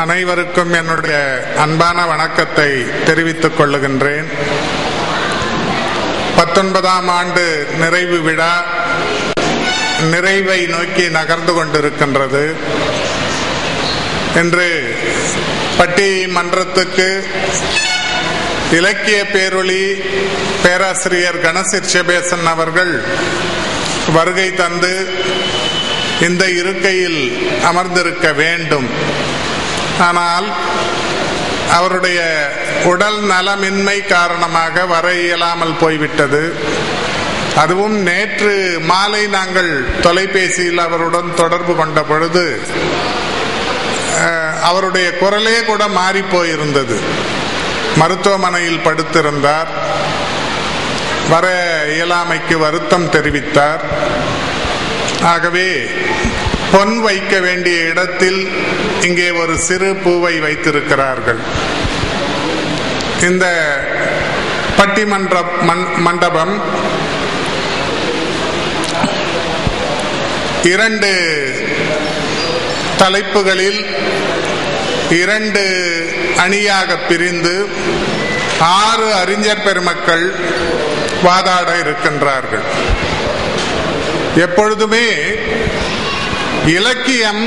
அனைவருக்கும் என்னுடைய அன்பான வணக்கத்தை தெரிவித்துக் கொள்ளுகின்றேன். பத்தொன்பதாம் ஆண்டு நிறைவு விழா நிறைவை நோக்கி நகர்ந்து கொண்டிருக்கின்றது. இன்று பட்டி மன்றத்துக்கு இலக்கிய பேரொளி பேராசிரியர் கணசிர் செபேசன் அவர்கள் வருகை தந்து இந்த இருக்கையில் அமர்ந்திருக்க வேண்டும். ஆனால் அவருடைய உடல் நலமின்மை காரணமாக வர இயலாமல் போய்விட்டது. அதுவும் நேற்று மாலை நாங்கள் தொலைபேசியில் அவருடன் தொடர்பு கொண்ட பொழுது அவருடைய குரலே கூட மாறி போயிருந்தது. மருத்துவமனையில் படுத்திருந்தார். வர இயலாமைக்கு வருத்தம் தெரிவித்தார். ஆகவே பொன் வைக்க வேண்டிய இடத்தில் இங்கே ஒரு சிறு பூவை வைத்திருக்கிறார்கள். இந்த பட்டிமன்ற மண்- மண்டபம் இரண்டு தலைப்புகளில் இரண்டு அணியாக பிரிந்து ஆறு அறிஞர் பெருமக்கள் வாதாட இருக்கின்றார்கள். எப்பொழுதுமே இலக்கியம்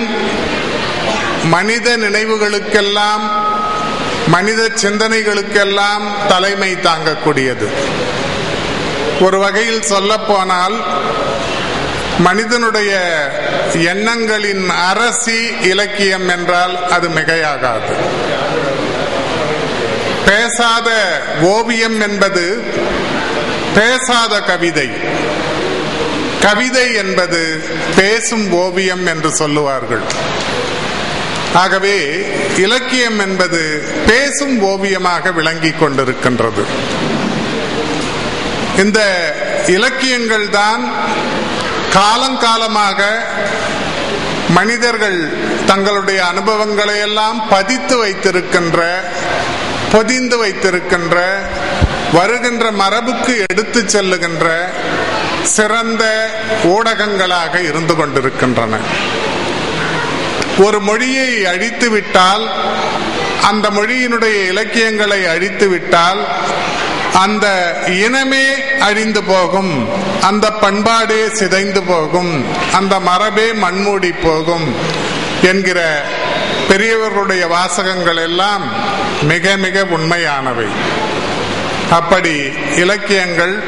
மனித நினைவுகளுக்கெல்லாம் மனித சிந்தனைகளுக்கெல்லாம் தலைமை தாங்கக்கூடியது. ஒரு வகையில் சொல்லப்போனால் மனிதனுடைய எண்ணங்களின் அரசி இலக்கியம் என்றால் அது மிகையாகாது. பேசாத ஓவியம் என்பது பேசாத கவிதை. கவிதை என்பது பேசும் ஓவியம் என்று சொல்லுவார்கள். ஆகவே இலக்கியம் என்பது பேசும் ஓவியமாக விளங்கிக் கொண்டிருக்கின்றது. இந்த இலக்கியங்கள் தான் காலங்காலமாக மனிதர்கள் தங்களுடைய அனுபவங்களை எல்லாம் பதித்து வைத்திருக்கின்ற பொதிந்து வைத்திருக்கின்ற வருகின்ற மரபுக்கு எடுத்து செல்லுகின்ற சிறந்த ஊடகங்களாக இருந்து கொண்டிருக்கின்றன. ஒரு மொழியை அழித்து விட்டால் அந்த மொழியினுடைய இலக்கியங்களை அழித்து விட்டால் அந்த இனமே அழிந்து போகும் அந்த பண்பாடே சிதைந்து போகும் அந்த மரபே மண்மூடி போகும் என்கிற பெரியவர்களுடைய வாசகங்கள் எல்லாம் மிக மிக உண்மையானவை. அப்படி இலக்கியங்கள்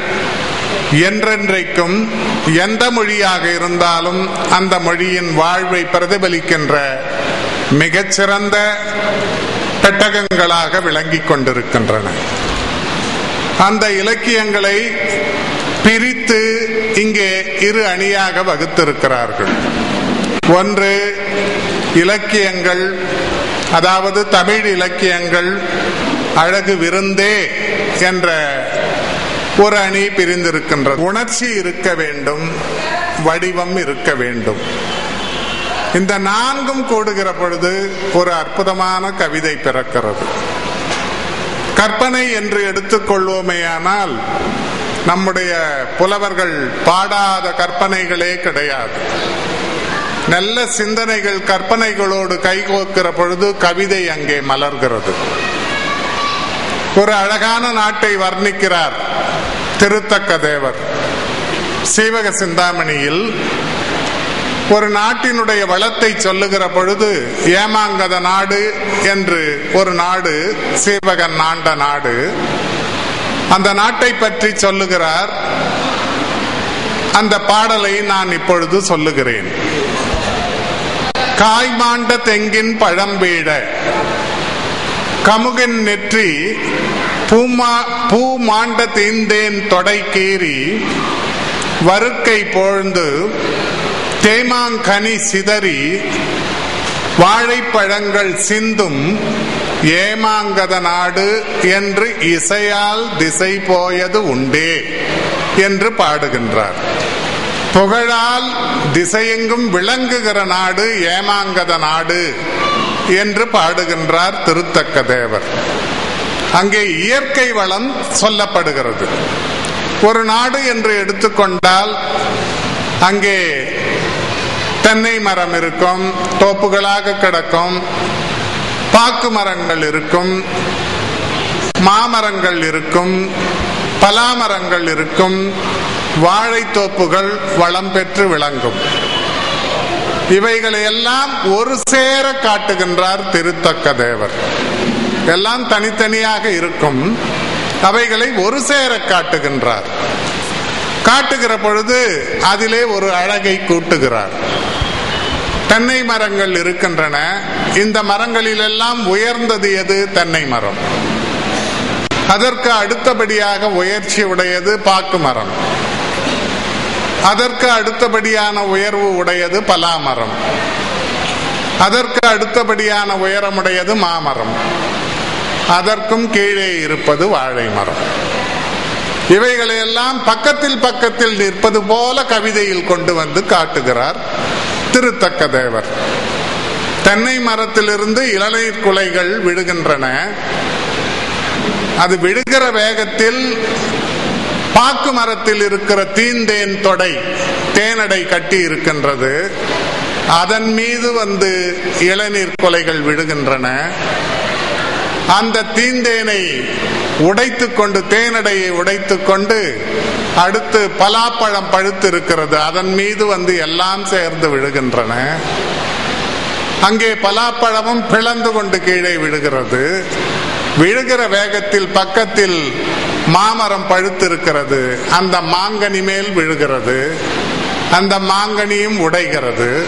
என்றென்றைக்கும் எந்த மொழியாக இருந்தாலும் அந்த மொழியின் வாழ்வை பிரதிபலிக்கின்ற மிகச்சிறந்த பெட்டகங்களாக விளங்கிக் கொண்டிருக்கின்றன. அந்த இலக்கியங்களை பிரித்து இங்கே இரு அணியாக வகுத்திருக்கிறார்கள். ஒன்று இலக்கியங்கள் அதாவது தமிழ் இலக்கியங்கள் அழகு விருந்தே என்ற ஒரு அணி பிரிந்திருக்கின்றது. உணர்ச்சி இருக்க வேண்டும் வடிவம் இருக்க வேண்டும். இந்த நான்கும் கூடுகிற பொழுது ஒரு அற்புதமான கவிதை பிறக்கிறது. கற்பனை என்று எடுத்துக்கொள்வோமேயானால் நம்முடைய புலவர்கள் பாடாத கற்பனைகளே கிடையாது. நல்ல சிந்தனைகள் கற்பனைகளோடு கைகோக்கிற பொழுது கவிதை அங்கே மலர்கிறது. ஒரு அழகான நாட்டை வர்ணிக்கிறார் திருத்தக்க தேவர். சீவக சிந்தாமணியில் ஒரு நாட்டினுடைய வளத்தை சொல்லுகிற பொழுது ஏமாங்கத நாடு என்று ஒரு நாடு சீவகன் நாண்ட நாடு அந்த நாட்டை பற்றி சொல்லுகிறார். அந்த பாடலை நான் இப்பொழுது சொல்லுகிறேன். காய்மாண்ட தெங்கின் பழம் வீழ. கமுகின் நெற்றி பூமா பூ மாண்ட தீந்தேன் தொடை கீறி. வருக்கை போழ்ந்து தேமாங்கனி சிதறி. வாழைப்பழங்கள் சிந்தும் ஏமாங்கத நாடு என்று இசையால் திசை போயது உண்டே என்று பாடுகின்றார். புகழால் திசையெங்கும் விளங்குகிற நாடு ஏமாங்கத நாடு என்று பாடுகின்றார் திருத்தக்க தேவர். அங்கே இயற்கை வளம் சொல்லப்படுகிறது. ஒரு நாடு என்று எடுத்துக்கொண்டால் அங்கே தென்னை மரம் இருக்கும் தோப்புகளாக கிடக்கும் பாக்கு மரங்கள் இருக்கும் மாமரங்கள் இருக்கும் பலாமரங்கள் இருக்கும் வாழைத்தோப்புகள் வளம் பெற்று விளங்கும். இவைகளை எல்லாம் ஒரு சேர காட்டுகின்றார் திருத்தக்க தேவர். எல்லாம் தனித்தனியாக இருக்கும். அவைகளை ஒரு சேர காட்டுகின்றார். காட்டுகிற பொழுது அதிலே ஒரு அழகை கூட்டுகிறார். தென்னை மரங்கள் இருக்கின்றன. இந்த மரங்களிலெல்லாம் உயர்ந்தது எது? தென்னை மரம். அதற்கு அடுத்தபடியாக உயர்ச்சி உடையது பாக்கு மரம். அதற்கு அடுத்தபடியான உயர்வு உடையது பலாமரம். அதற்கு அடுத்தபடியான உயரமுடையது மாமரம். அதற்கும் கீழே இருப்பது வாழை மரம் இவைகளையெல்லாம் பக்கத்தில் பக்கத்தில் நிற்பது போல கவிதையில் கொண்டு வந்து காட்டுகிறார் திருத்தக்க தேவர். தென்னை மரத்திலிருந்து இளநீர் குலைகள் விழுகின்றன. அது விழுகிற வேகத்தில் பாக்கு மரத்தில் இருக்கிற தீந்தேன் தொடை தேனடை கட்டி இருக்கின்றது. அதன் மீது வந்து இளநீர் கொலைகள் விழுகின்றன. அந்த தீந்தேனை உடைத்து கொண்டு தேனடையை உடைத்து கொண்டு அடுத்து பலாப்பழம் பழுத்து இருக்கிறது. அதன் மீது வந்து எல்லாம் சேர்ந்து விழுகின்றன. அங்கே பலாப்பழமும் பிளந்து கொண்டு கீழே விழுகிறது. விழுகிற வேகத்தில் பக்கத்தில் மாமரம் பழுத்திருக்கிறது. அந்த மாங்கனி மேல் விழுகிறது. அந்த மாங்கனியும் உடைகிறது.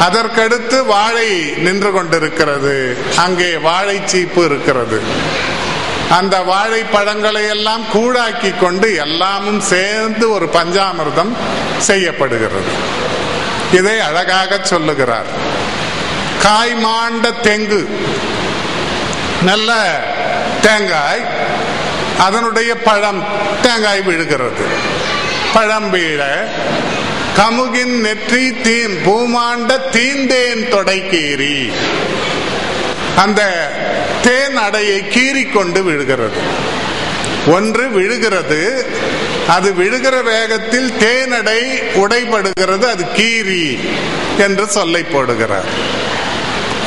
அதற்கடுத்து வாழை நின்று கொண்டிருக்கிறது. அங்கே வாழை சீப்பு இருக்கிறது. அந்த வாழை பழங்களை எல்லாம் கூழாக்கி கொண்டு எல்லாமும் சேர்ந்து ஒரு பஞ்சாமிர்தம் செய்யப்படுகிறது. இதை அழகாக சொல்லுகிறார். காய்மாண்ட தெங்கு. நல்ல தேங்காய் அதனுடைய பழம் தேங்காய் விழுகிறது. பழம் வீழ கமுகின் நெற்றி தீன் பூமாண்ட தீந்தேன் தொடைக்கீறி. அந்த தேன் அடையை கீறி கொண்டு விழுகிறது. ஒன்று விழுகிறது அது விழுகிற வேகத்தில் தேனடை உடைபடுகிறது அது கீரி என்று சொல்லை போடுகிறார்.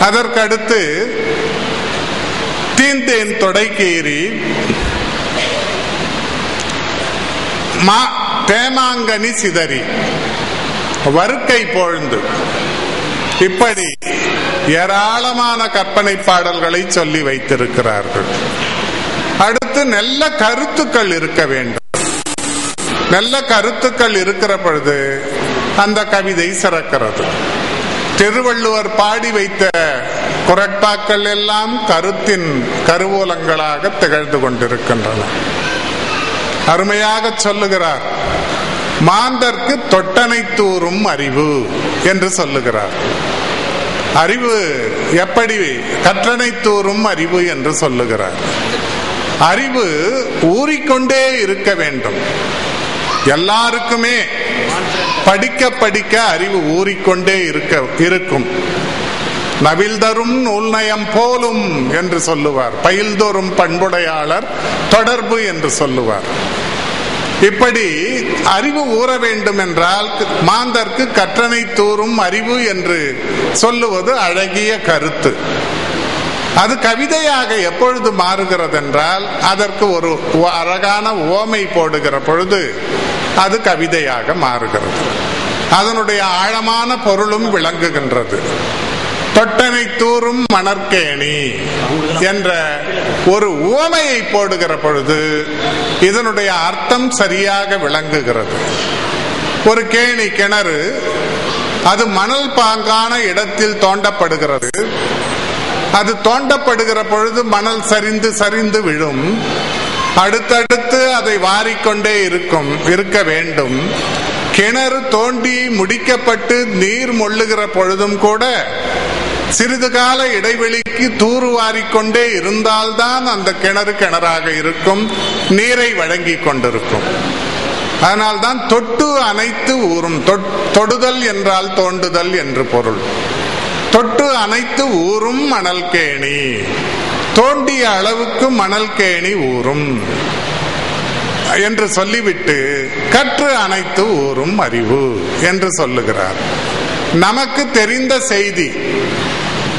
அதற்கடுத்து தீந்தேன் தொடைக்கீறி மா தேமாங்கனி சிதறி வருக்கை பொழுந்து. இப்படி ஏராளமான கற்பனை பாடல்களை சொல்லி வைத்திருக்கிறார்கள். அடுத்து நல்ல கருத்துக்கள் இருக்க வேண்டும். நல்ல கருத்துக்கள் இருக்கிற பொழுது அந்த கவிதை சிறக்கிறது. திருவள்ளுவர் பாடி வைத்த குரட்பாக்கள் எல்லாம் கருத்தின் கருவூலங்களாக திகழ்ந்து கொண்டிருக்கின்றன. அருமையாக சொல்லுகிறார். மாந்தர்க்கு தொட்டனை தூறும் அறிவு என்று சொல்லுகிறார். அறிவு எப்படி கற்றனை தூறும் அறிவு என்று சொல்லுகிறார். அறிவு ஊறிக்கொண்டே இருக்க வேண்டும். எல்லாருக்குமே படிக்க படிக்க அறிவு ஊறிக்கொண்டே இருக்க இருக்கும். நவில்தரும் நூல்நயம் போலும் என்று சொல்லுவார். பயில்தோறும் பண்புடையாளர் தொடர்பு என்று சொல்லுவார். இப்படி அறிவு ஊற வேண்டும் என்றால் மாந்தர்க்கு கற்றனை தூறும் அறிவு என்று சொல்லுவது அழகிய கருத்து. அது கவிதையாக எப்பொழுது மாறுகிறது என்றால் அதற்கு ஒரு அழகான ஓமை போடுகிற பொழுது அது கவிதையாக மாறுகிறது. அதனுடைய ஆழமான பொருளும் விளங்குகின்றது. தொட்டனை தூரும் மணற்கேணி என்ற ஒரு உவமையை போடுகிற பொழுது இதனுடைய அர்த்தம் சரியாக விளங்குகிறது. ஒரு கேணி கிணறு அது மணல் பாங்கான இடத்தில் தோண்டப்படுகிறது. அது தோண்டப்படுகிற பொழுது மணல் சரிந்து சரிந்து விழும். அடுத்தடுத்து அதை வாரிக்கொண்டே இருக்கும் இருக்க வேண்டும். கிணறு தோண்டி முடிக்கப்பட்டு நீர் மொள்ளுகிற பொழுதும் கூட சிறிது கால இடைவெளிக்கு தூர்வாரிக்கொண்டே இருந்தால்தான் அந்த கிணறு கிணறாக இருக்கும் நீரை வழங்கி கொண்டிருக்கும். அதனால்தான் தொட்டு அனைத்து ஊறும் தொடுதல் என்றால் தோண்டுதல் என்று பொருள். தொட்டு அனைத்து ஊறும் மணல் கேணி. தோண்டிய அளவுக்கு மணல் கேணி ஊறும் என்று சொல்லிவிட்டு கற்று அனைத்து ஊறும் அறிவு என்று சொல்லுகிறார். நமக்கு தெரிந்த செய்தி.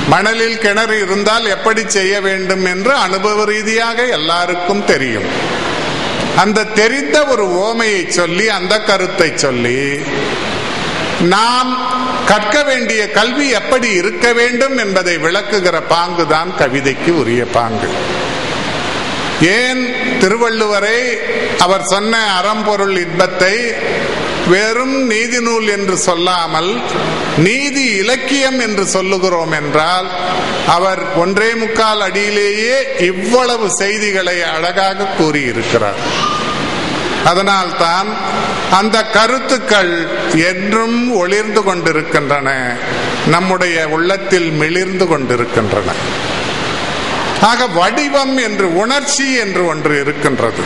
மணலில் கிணறு இருந்தால் எப்படி செய்ய வேண்டும் என்று அனுபவ ரீதியாக எல்லாருக்கும் தெரியும். அந்த தெரிந்த ஒரு ஓமையை சொல்லி அந்த கருத்தை சொல்லி நாம் கற்க வேண்டிய கல்வி எப்படி இருக்க வேண்டும் என்பதை விளக்குகிற பாங்குதான் கவிதைக்கு உரிய பாங்கு. ஏன் திருவள்ளுவரை அவர் சொன்ன அறம்பொருள் இன்பத்தை வெறும் நீதி நூல் என்று சொல்லாமல் நீதி இலக்கியம் என்று சொல்லுகிறோம் என்றால் அவர் ஒன்றே முக்கால் அடியிலேயே இவ்வளவு செய்திகளை அழகாக கூறியிருக்கிறார். அதனால்தான் அந்த கருத்துக்கள் என்றும் ஒளிர்ந்து கொண்டிருக்கின்றன நம்முடைய உள்ளத்தில் மிளிர்ந்து கொண்டிருக்கின்றன. ஆக வடிவம் என்று உணர்ச்சி என்று ஒன்று இருக்கின்றது.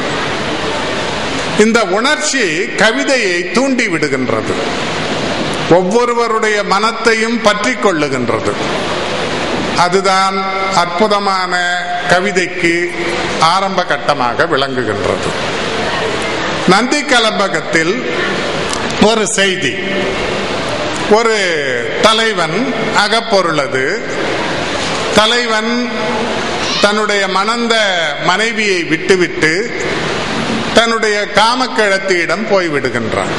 இந்த உணர்ச்சி கவிதையை தூண்டி விடுகின்றது. ஒவ்வொருவருடைய மனத்தையும் பற்றி கொள்ளுகின்றது. அதுதான் அற்புதமான கவிதைக்கு ஆரம்ப கட்டமாக விளங்குகின்றது. நந்தி கலம்பகத்தில் ஒரு செய்தி. ஒரு தலைவன் அகப்பொருளது. தலைவன் தன்னுடைய மணந்த மனைவியை விட்டுவிட்டு தன்னுடைய காமக்கிழத்தியிடம் போய்விடுகின்றான்.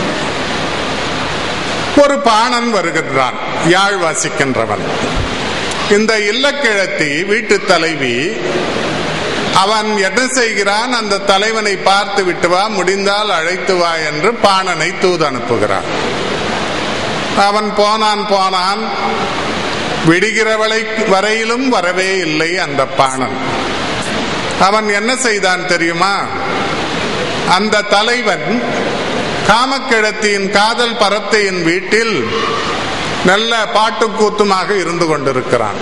ஒரு பாணன் வருகின்றான் யாழ் வாசிக்கின்றவன். இந்த இல்லக்கிழத்தி வீட்டு தலைவி அவன் என்ன செய்கிறான்? அந்த தலைவனை பார்த்து விட்டு வா முடிந்தால் அழைத்து வா என்று பாணனை தூது அனுப்புகிறான். அவன் போனான் போனான். விடுகிறவளை வரையிலும் வரவே இல்லை அந்த பாணன். அவன் என்ன செய்தான் தெரியுமா? அந்த தலைவன் காமக்கிழத்தியின் காதல் பரத்தையின் வீட்டில் நல்ல பாட்டு கூத்துமாக இருந்து கொண்டிருக்கிறான்.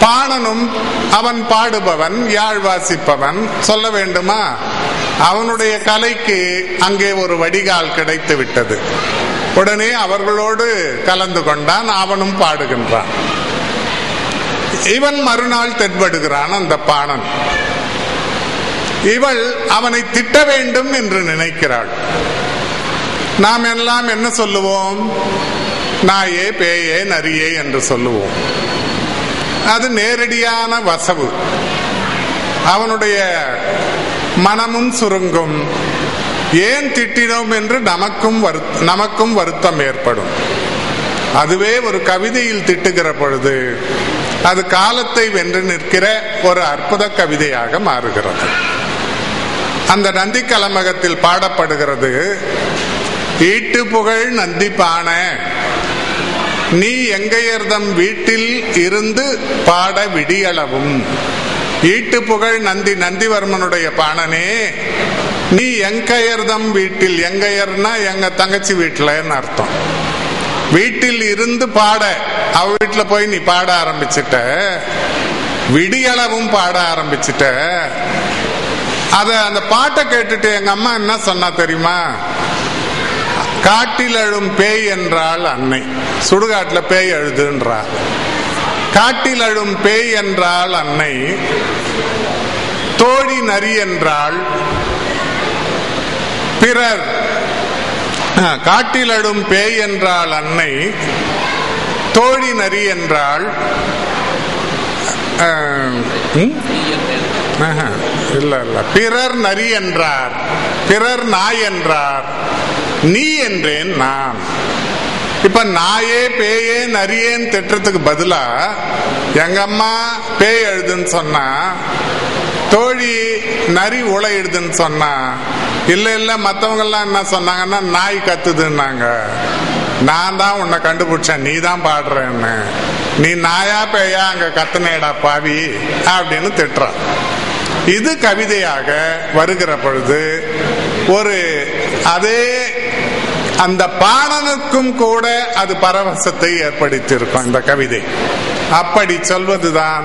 பாணனும் அவன் பாடுபவன் யாழ் வாசிப்பவன். சொல்ல வேண்டுமா? அவனுடைய கலைக்கு அங்கே ஒரு வடிகால் கிடைத்து விட்டது. உடனே அவர்களோடு கலந்து கொண்டான் அவனும் பாடுகின்றான். இவன் மறுநாள் தென்படுகிறான் அந்த பாணன். இவள் அவனை திட்ட வேண்டும் என்று நினைக்கிறாள். நாம் எல்லாம் என்ன சொல்லுவோம்? நாயே பேயே நரியே என்று சொல்லுவோம். அது நேரடியான வசவு. அவனுடைய மனமும் சுருங்கும். ஏன் திட்டினோம்? என்று நமக்கும் நமக்கும் வருத்தம் ஏற்படும். அதுவே ஒரு கவிதையில் திட்டுகிற பொழுது அது காலத்தை வென்று நிற்கிற ஒரு அற்புத கவிதையாக மாறுகிறது. அந்த நந்தி கலமகத்தில் பாடப்படுகிறது. ஈட்டு புகழ் நந்தி பான. நீ எங்கையர்தம் வீட்டில் இருந்து பாட விடியளவும். ஈட்டு புகழ் நந்தி நந்திவர்மனுடைய பாணனே. நீ எங்கையர்தம் வீட்டில் எங்கையர்னா எங்க தங்கச்சி வீட்டுலன்னு அர்த்தம். வீட்டில் இருந்து பாட. அவ வீட்டில் போய் நீ பாட ஆரம்பிச்சிட்ட. விடியளவும் பாட ஆரம்பிச்சிட்ட. அத அந்த பாட்டை கேட்டுட்டு எங்க அம்மா என்ன சொன்னா தெரியுமா? காட்டில் அழும் பேய் என்றால் அன்னை. சுடுகாட்டுல பேய் அழுதுன்றா. காட்டில் அழும் பேய் என்றால் அன்னை. தோழி நரி என்றால் பிறர். காட்டில் அழும் பேய் என்றால் அன்னை. தோழி நரி என்றால் இல்ல இல்ல. பிறர் நரி என்றார். பிறர் நாய் என்றார். நீ என்றேன் நான். இப்ப நாயே பேயே நரியேன்னு திட்டத்துக்கு பதிலா எங்க அம்மா பேய் எழுதுன்னு சொன்னா தோழி நரி உழையிடுதுன்னு சொன்னா இல்ல இல்ல மத்தவங்க எல்லாம் என்ன சொன்னாங்கன்னா நாய் கத்துதுன்னாங்க. நான் தான் உன்னை கண்டுபிடிச்சேன். நீ தான் பாடுறேன்னு. நீ நாயா பேயா அங்க கத்துனேடா பாவி அப்படின்னு திட்டுறான். இது கவிதையாக வருகிற பொழுது ஒரு அதே அந்த பாணனுக்கும் கூட அது பரவசத்தை ஏற்படுத்தியிருக்கும் இந்த கவிதை. அப்படி சொல்வதுதான்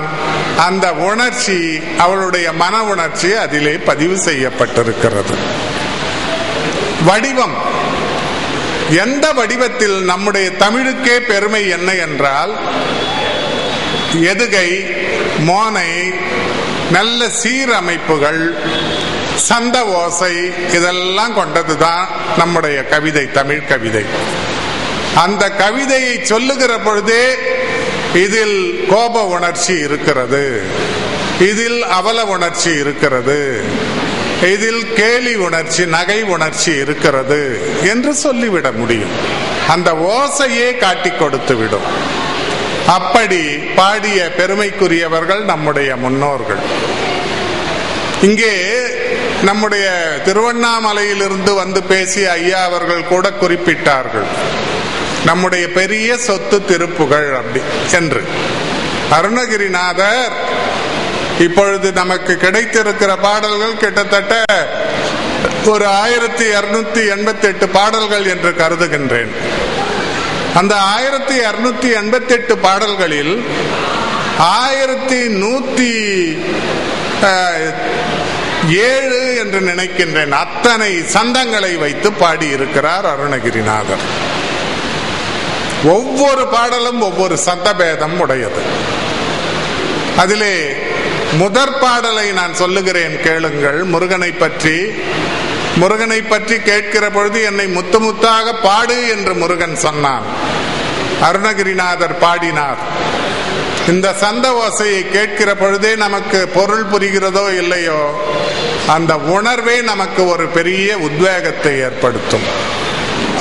அந்த உணர்ச்சி அவளுடைய மன உணர்ச்சி அதிலே பதிவு செய்யப்பட்டிருக்கிறது. வடிவம். எந்த வடிவத்தில் நம்முடைய தமிழுக்கே பெருமை என்ன என்றால் எதுகை மோனை நல்ல சீரமைப்புகள் சந்த ஓசை இதெல்லாம் கொண்டதுதான் நம்முடைய கவிதை தமிழ் கவிதை. அந்த கவிதையை சொல்லுகிற பொழுதே இதில் கோப உணர்ச்சி இருக்கிறது. இதில் அவல உணர்ச்சி இருக்கிறது. இதில் கேலி உணர்ச்சி நகை உணர்ச்சி இருக்கிறது என்று சொல்லிவிட முடியும். அந்த ஓசையே காட்டி கொடுத்து விடும் அப்படி பாடிய பெருமைக்குரியவர்கள் நம்முடைய முன்னோர்கள். இங்கே நம்முடைய திருவண்ணாமலையிலிருந்து வந்து பேசிய ஐயா அவர்கள் கூட குறிப்பிட்டார்கள். நம்முடைய பெரிய சொத்து திருப்புகள் அப்படி என்று. அருணகிரிநாதர் இப்பொழுது நமக்கு கிடைத்திருக்கிற பாடல்கள் கிட்டத்தட்ட ஒரு ஆயிரத்தி இருநூத்தி எண்பத்தி எட்டு பாடல்கள் என்று கருதுகின்றேன். அந்த ஆயிரத்தி அறுநூத்தி எண்பத்தி எட்டு பாடல்களில் ஆயிரத்தி நூத்தி ஏழு என்று நினைக்கின்றேன். அத்தனை சந்தங்களை வைத்து பாடியிருக்கிறார் அருணகிரிநாதர். ஒவ்வொரு பாடலும் ஒவ்வொரு சந்தபேதம் உடையது. அதிலே முதற் பாடலை நான் சொல்லுகிறேன் கேளுங்கள். முருகனை பற்றி முருகனை பற்றி கேட்கிற பொழுது என்னை முத்து முத்தாக பாடு என்று முருகன் சொன்னான். அருணகிரிநாதர் பாடினார். இந்த சந்த ஓசையை கேட்கிற பொழுதே நமக்கு பொருள் புரிகிறதோ இல்லையோ அந்த உணர்வே நமக்கு ஒரு பெரிய உத்வேகத்தை ஏற்படுத்தும்.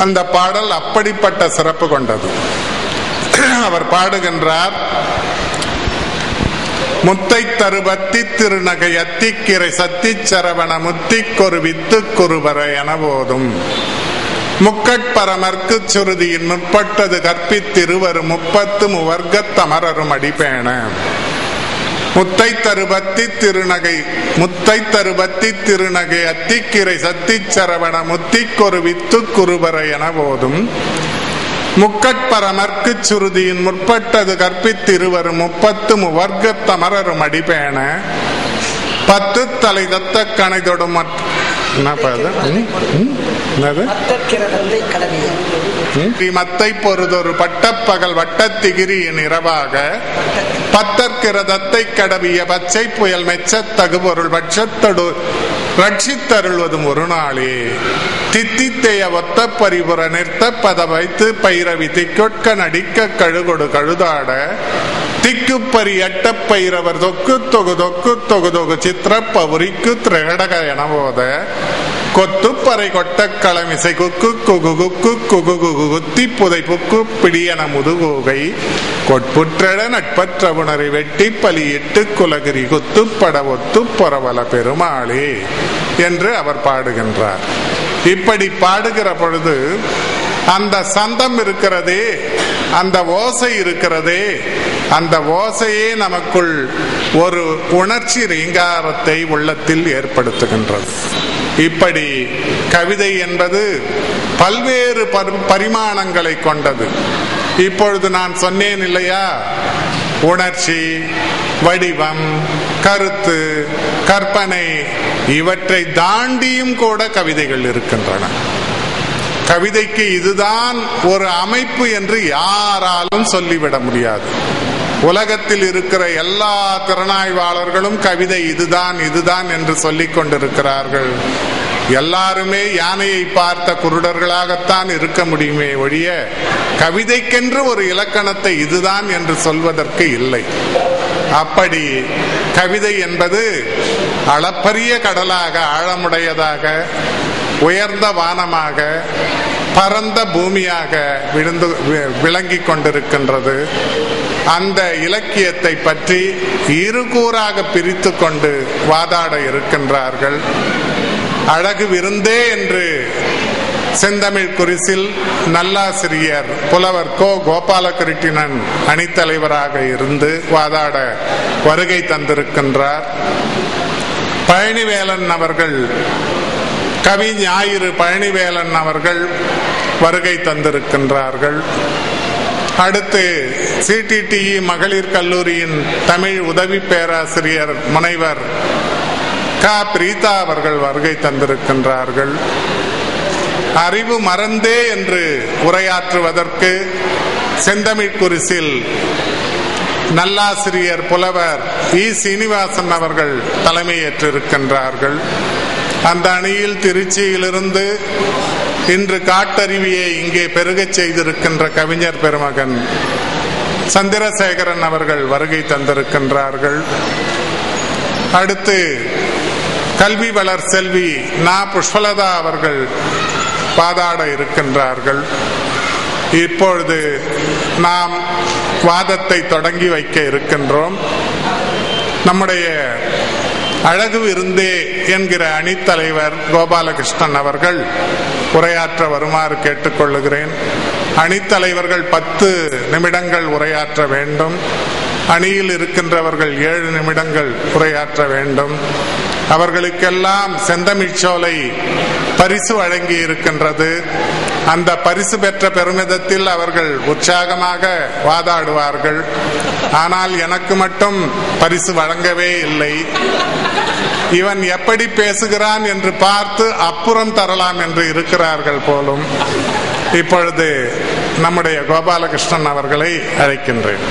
அந்த பாடல் அப்படிப்பட்ட சிறப்பு கொண்டது. அவர் பாடுகின்றார் முத்தை தருபத்தி திருநகை அத்திக்கிரை சத்தி சரவண முத்திக்கொரு வித்து என போதும் முக்கட்பரமர்க்கு சுருதியின் முற்பட்டது கற்பித்திருவரு முப்பத்து முவர்க்கத்தமரரும் அடிப்பேன. முத்தை தருபத்தி திருநகை முத்தை தருபத்தி திருநகை அத்திக்கிரை சத்தி சரவண முத்திக்கொரு வித்துக்குருவர என போதும் முக்கட்பரமர்க்கு சுருதியின் முற்பட்டது கற்பித்திருவரும் முப்பத்து முவர்க்க தமரரும் அடிப்பேன பத்து தலை தத்த கணைதொடும் மத்தை பொறுதொரு பட்டப்பகல் வட்டத்திகிரியின் இரவாக பத்தற்கிரதத்தை கடவிய பச்சை புயல் மெச்சத் தகுபொருள் பட்சத்தொடு ரட்சித்தருள்வதும் ஒரு நாளே. தித்தித்தைய ஒத்த பரிபுற நிறுத்த பத வைத்து பைரவி திக்கொட்க நடிக்க கழுகொடு கழுதாட. திக்குப்பரி எட்ட பைரவர் தொக்கு தொகு தொக்கு தொகு தொகு சித்திர திரகடக திரகடக கொத்து கொத்துப்பறை கொட்ட களமிசை குக்கு குகு குக்கு குகு குகு குத்தி புதை புக்கு பிடியன முதுகோகை. கொட்புற்றட நட்பற்ற உணரை வெட்டி பலியிட்டு குலகிரி குத்துப்பட ஒத்து பொறவல பெருமாளே என்று அவர் பாடுகின்றார். இப்படி பாடுகிற பொழுது அந்த சந்தம் இருக்கிறதே அந்த ஓசை இருக்கிறதே அந்த ஓசையே நமக்குள் ஒரு உணர்ச்சி ரீங்காரத்தை உள்ளத்தில் ஏற்படுத்துகின்றது. இப்படி கவிதை என்பது பல்வேறு பரிமாணங்களை கொண்டது. இப்பொழுது நான் சொன்னேன் இல்லையா? உணர்ச்சி வடிவம் கருத்து கற்பனை இவற்றை தாண்டியும் கூட கவிதைகள் இருக்கின்றன. கவிதைக்கு இதுதான் ஒரு அமைப்பு என்று யாராலும் சொல்லிவிட முடியாது. உலகத்தில் இருக்கிற எல்லா திறனாய்வாளர்களும் கவிதை இதுதான் இதுதான் என்று சொல்லிக் கொண்டிருக்கிறார்கள். எல்லாருமே யானையை பார்த்த குருடர்களாகத்தான் இருக்க முடியுமே ஒழிய கவிதைக்கென்று ஒரு இலக்கணத்தை இதுதான் என்று சொல்வதற்கு இல்லை. அப்படி கவிதை என்பது அளப்பரிய கடலாக ஆழமுடையதாக உயர்ந்த வானமாக பரந்த பூமியாக விழுந்து விளங்கி கொண்டிருக்கின்றது. அந்த இலக்கியத்தை பற்றி இருகூறாக பிரித்து கொண்டு வாதாட இருக்கின்றார்கள். அழகு விருந்தே என்று செந்தமிழ் குறிசில் நல்லாசிரியர் புலவர் கோ கோபாலகிருட்டிணன் அணித்தலைவராக இருந்து வாதாட வருகை தந்திருக்கின்றார். பழனிவேலன் அவர்கள் கவி ஞாயிறு பழனிவேலன் அவர்கள் வருகை தந்திருக்கின்றார்கள். அடுத்து சிடிடிஇ மகளிர் கல்லூரியின் தமிழ் உதவி பேராசிரியர் முனைவர் க. பிரீதா அவர்கள் வருகை தந்திருக்கின்றார்கள். அறிவு மறந்தே என்று உரையாற்றுவதற்கு செந்தமிழ்குரிசில் நல்லாசிரியர் புலவர் இ சீனிவாசன் அவர்கள் தலைமையேற்றிருக்கின்றார்கள். அந்த அணியில் திருச்சியிலிருந்து இன்று காட்டருவியை இங்கே பெருகச் செய்திருக்கின்ற கவிஞர் பெருமகன் சந்திரசேகரன் அவர்கள் வருகை தந்திருக்கின்றார்கள். அடுத்து கல்வி வளர் செல்வி நா. புஷ்பலதா அவர்கள் வாதாட இருக்கின்றார்கள். இப்பொழுது நாம் வாதத்தை தொடங்கி வைக்க இருக்கின்றோம். நம்முடைய அழகு விருந்தே என்கிற அணித்தலைவர் கோபாலகிருஷ்ணன் அவர்கள் உரையாற்ற வருமாறு கேட்டுக்கொள்ளுகிறேன். அணித்தலைவர்கள் பத்து நிமிடங்கள் உரையாற்ற வேண்டும். அணியில் இருக்கின்றவர்கள் ஏழு நிமிடங்கள் உரையாற்ற வேண்டும். அவர்களுக்கெல்லாம் செந்தமிழ்ச்சோலை பரிசு வழங்கி இருக்கின்றது. அந்த பரிசு பெற்ற பெருமிதத்தில் அவர்கள் உற்சாகமாக வாதாடுவார்கள். ஆனால் எனக்கு மட்டும் பரிசு வழங்கவே இல்லை. இவன் எப்படி பேசுகிறான் என்று பார்த்து அப்புறம் தரலாம் என்று இருக்கிறார்கள் போலும். இப்பொழுது நம்முடைய கோபாலகிருஷ்ணன் அவர்களை அழைக்கின்றேன்.